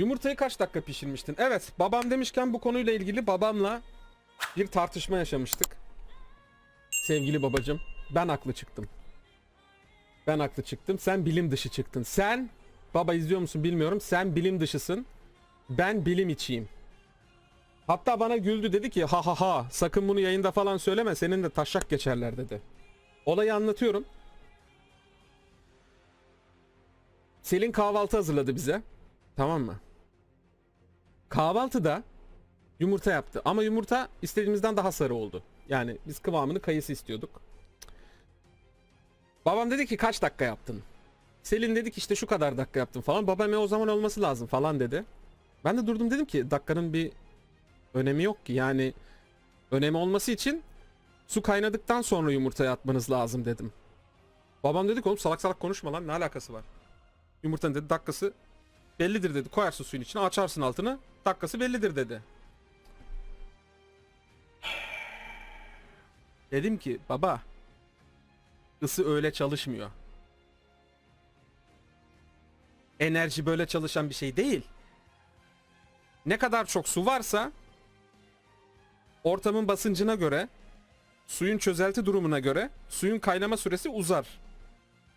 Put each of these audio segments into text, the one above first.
Yumurtayı kaç dakika pişirmiştin? Evet, babam demişken bu konuyla ilgili babamla bir tartışma yaşamıştık. Sevgili babacım, ben haklı çıktım. Ben haklı çıktım. Sen bilim dışı çıktın. Sen, baba izliyor musun bilmiyorum. Sen bilim dışısın. Ben bilim içiyim. Hatta bana güldü dedi ki ha ha ha sakın bunu yayında falan söyleme senin de taşak geçerler dedi. Olayı anlatıyorum. Selin kahvaltı hazırladı bize. Tamam mı? Kahvaltıda yumurta yaptı ama yumurta istediğimizden daha sarı oldu. Yani biz kıvamını kayısı istiyorduk. Babam dedi ki kaç dakika yaptın? Selin dedi ki işte şu kadar dakika yaptım falan. Babam "E, o zaman olması lazım falan dedi. Ben de durdum dedim ki dakikanın bir önemi yok ki. Yani önemi olması için su kaynadıktan sonra yumurtaya atmanız lazım dedim. Babam dedi ki oğlum salak salak konuşma lan ne alakası var? Yumurtanın dedi dakikası bellidir dedi. Koyarsın suyun içine açarsın altını dakikası bellidir dedi. Dedim ki baba ısı öyle çalışmıyor. Enerji böyle çalışan bir şey değil. Ne kadar çok su varsa ortamın basıncına göre suyun çözelti durumuna göre suyun kaynama süresi uzar.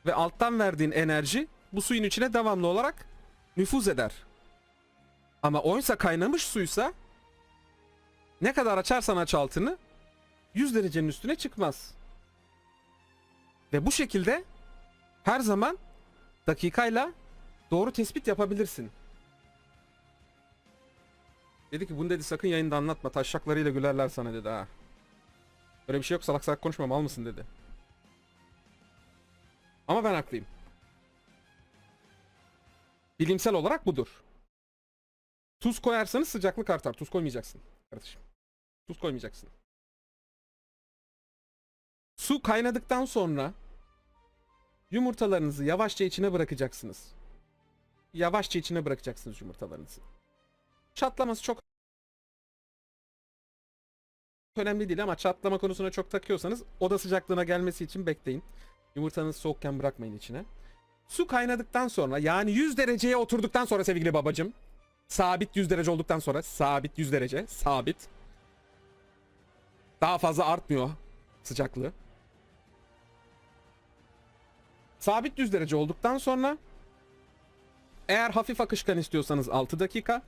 Ve alttan verdiğin enerji bu suyun içine devamlı olarak nüfuz eder. Ama oysa kaynamış suysa ne kadar açarsan aç altını 100 derecenin üstüne çıkmaz. Ve bu şekilde her zaman dakikayla doğru tespit yapabilirsin. Dedi ki bunu dedi sakın yayında anlatma. Taşşaklarıyla gülerler sana dedi ha. Öyle bir şey yok salak salak konuşma mal mısın dedi. Ama ben haklıyım. Bilimsel olarak budur. Tuz koyarsanız sıcaklık artar. Tuz koymayacaksın kardeşim. Tuz koymayacaksın. Su kaynadıktan sonra yumurtalarınızı yavaşça içine bırakacaksınız. Yavaşça içine bırakacaksınız yumurtalarınızı. Çatlaması çok önemli değil ama çatlama konusuna çok takıyorsanız oda sıcaklığına gelmesi için bekleyin. Yumurtanızı soğukken bırakmayın içine. Su kaynadıktan sonra yani 100 dereceye oturduktan sonra sevgili babacım sabit 100 derece olduktan sonra sabit 100 derece sabit daha fazla artmıyor sıcaklığı. Sabit 100 derece olduktan sonra eğer hafif akışkan istiyorsanız 6 dakika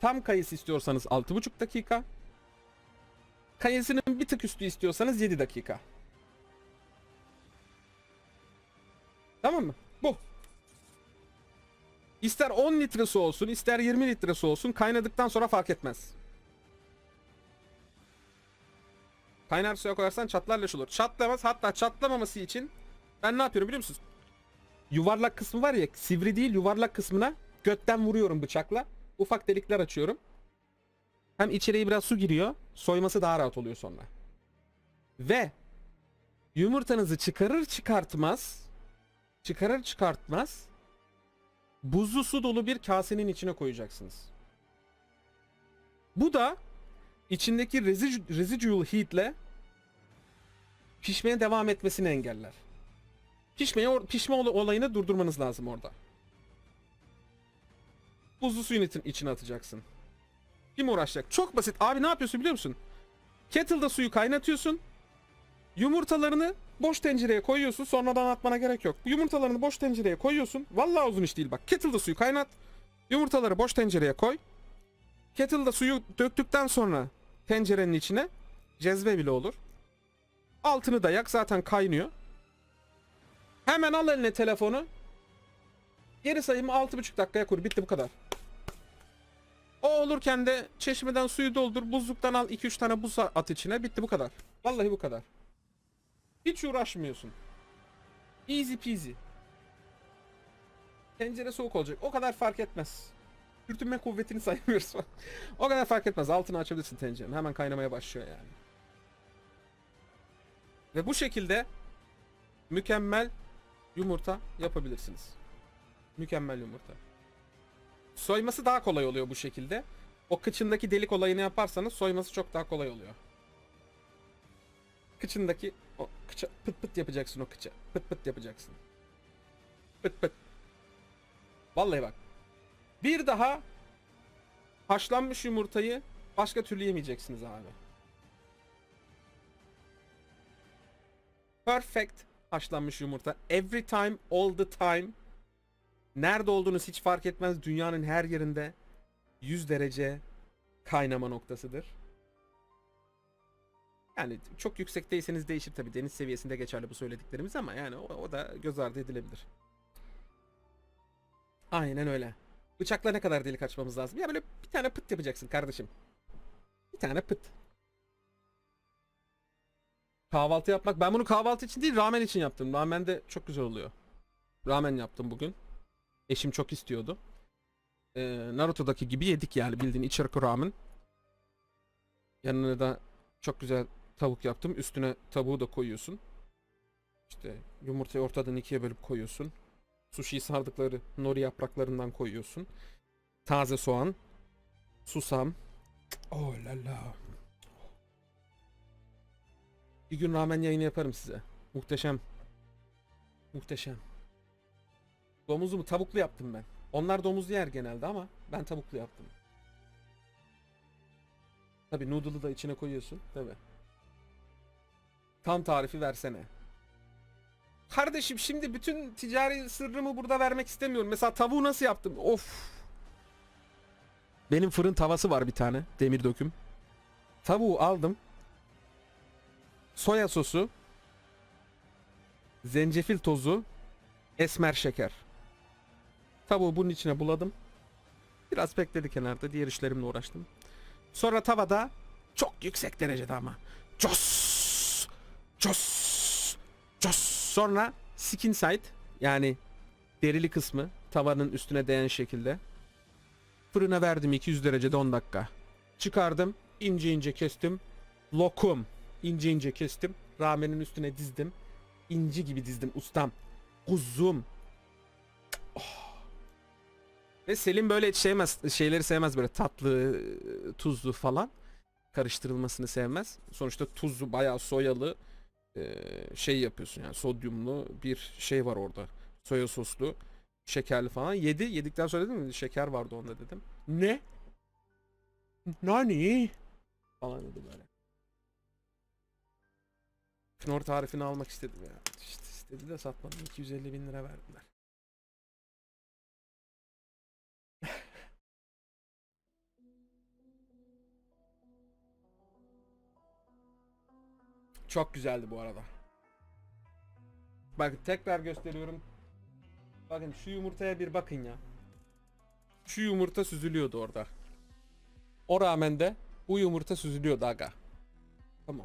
tam kayısı istiyorsanız 6,5 dakika kayısının bir tık üstü istiyorsanız 7 dakika. Tamam mı? Bu. İster 10 litre su olsun, ister 20 litre su olsun kaynadıktan sonra fark etmez. Kaynar suya koyarsan çatlar leş olur. Çatlamaz hatta çatlamaması için ben ne yapıyorum biliyor musunuz? Yuvarlak kısmı var ya sivri değil yuvarlak kısmına götten vuruyorum bıçakla. Ufak delikler açıyorum. Hem içeriye biraz su giriyor. Soyması daha rahat oluyor sonra. Ve yumurtanızı çıkarır çıkartmaz çıkarır çıkartmaz buzlu su dolu bir kasenin içine koyacaksınız. Bu da içindeki resi- residual heat ile pişmeye devam etmesini engeller. Pişmeye pişme ol- olayını durdurmanız lazım orada. Buzlu suyun için- içine atacaksın. Kim uğraşacak? Çok basit. Abi ne yapıyorsun biliyor musun? Kettle'da suyu kaynatıyorsun. Yumurtalarını boş tencereye koyuyorsun. Sonradan atmana gerek yok. Yumurtalarını boş tencereye koyuyorsun. Vallahi uzun iş değil bak. Kettle'da suyu kaynat. Yumurtaları boş tencereye koy. Kettle'da suyu döktükten sonra tencerenin içine cezve bile olur. Altını da yak zaten kaynıyor. Hemen al eline telefonu. Geri sayımı 6,5 dakikaya kur. Bitti bu kadar. O olurken de çeşmeden suyu doldur. Buzluktan al 2-3 tane buz at içine. Bitti bu kadar. Vallahi bu kadar. Hiç uğraşmıyorsun. Easy peasy. Tencere soğuk olacak. O kadar fark etmez. Sürtünme kuvvetini saymıyoruz. o kadar fark etmez. Altını açabilirsin tencerenin. Hemen kaynamaya başlıyor yani. Ve bu şekilde mükemmel yumurta yapabilirsiniz. Mükemmel yumurta. Soyması daha kolay oluyor bu şekilde. O kıçındaki delik olayını yaparsanız soyması çok daha kolay oluyor. Kıçındaki o kıça pıt pıt yapacaksın o kıça. Pıt pıt yapacaksın. Pıt pıt. Vallahi bak. Bir daha haşlanmış yumurtayı başka türlü yemeyeceksiniz abi. Perfect haşlanmış yumurta. Every time, all the time. Nerede olduğunuz hiç fark etmez. Dünyanın her yerinde 100 derece kaynama noktasıdır. Yani çok yüksekteyseniz değişir tabi. Deniz seviyesinde geçerli bu söylediklerimiz ama yani o, o da göz ardı edilebilir. Aynen öyle. Bıçakla ne kadar delik açmamız lazım? Ya böyle bir tane pıt yapacaksın kardeşim. Bir tane pıt. Kahvaltı yapmak. Ben bunu kahvaltı için değil ramen için yaptım. Ramen de çok güzel oluyor. Ramen yaptım bugün. Eşim çok istiyordu. Ee, Naruto'daki gibi yedik yani bildiğin içerik ramen. Yanına da çok güzel tavuk yaptım. Üstüne tavuğu da koyuyorsun. İşte yumurtayı ortadan ikiye bölüp koyuyorsun. Sushi'yi sardıkları nori yapraklarından koyuyorsun. Taze soğan. Susam. Oh la la. Bir gün ramen yayını yaparım size. Muhteşem. Muhteşem. Domuzlu mu? Tavuklu yaptım ben. Onlar domuzlu yer genelde ama ben tavuklu yaptım. Tabi noodle'ı da içine koyuyorsun. Tabi. Tam tarifi versene. Kardeşim şimdi bütün ticari sırrımı burada vermek istemiyorum. Mesela tavuğu nasıl yaptım? Of. Benim fırın tavası var bir tane. Demir döküm. Tavuğu aldım. Soya sosu. Zencefil tozu. Esmer şeker. Tavuğu bunun içine buladım. Biraz bekledi kenarda. Diğer işlerimle uğraştım. Sonra tavada çok yüksek derecede ama. Cos! Cos! Cos! Sonra skin side yani derili kısmı tavanın üstüne değen şekilde fırına verdim 200 derecede 10 dakika. Çıkardım, ince ince kestim. Lokum ince ince kestim. Ramenin üstüne dizdim. İnci gibi dizdim ustam. Kuzum. Oh. Ve Selim böyle sevmez, şeyleri sevmez böyle tatlı, tuzlu falan. Karıştırılmasını sevmez. Sonuçta tuzlu, bayağı soyalı şey yapıyorsun yani sodyumlu bir şey var orada. Soya soslu, şekerli falan. Yedi, yedikten sonra dedim şeker vardı onda dedim. Ne? Nani? Falan dedi böyle. Knor tarifini almak istedim ya. İşte istedi de satmadım. 250 bin lira verdiler. Çok güzeldi bu arada. Bakın tekrar gösteriyorum. Bakın şu yumurtaya bir bakın ya. Şu yumurta süzülüyordu orada. O rağmen de bu yumurta süzülüyordu aga. On.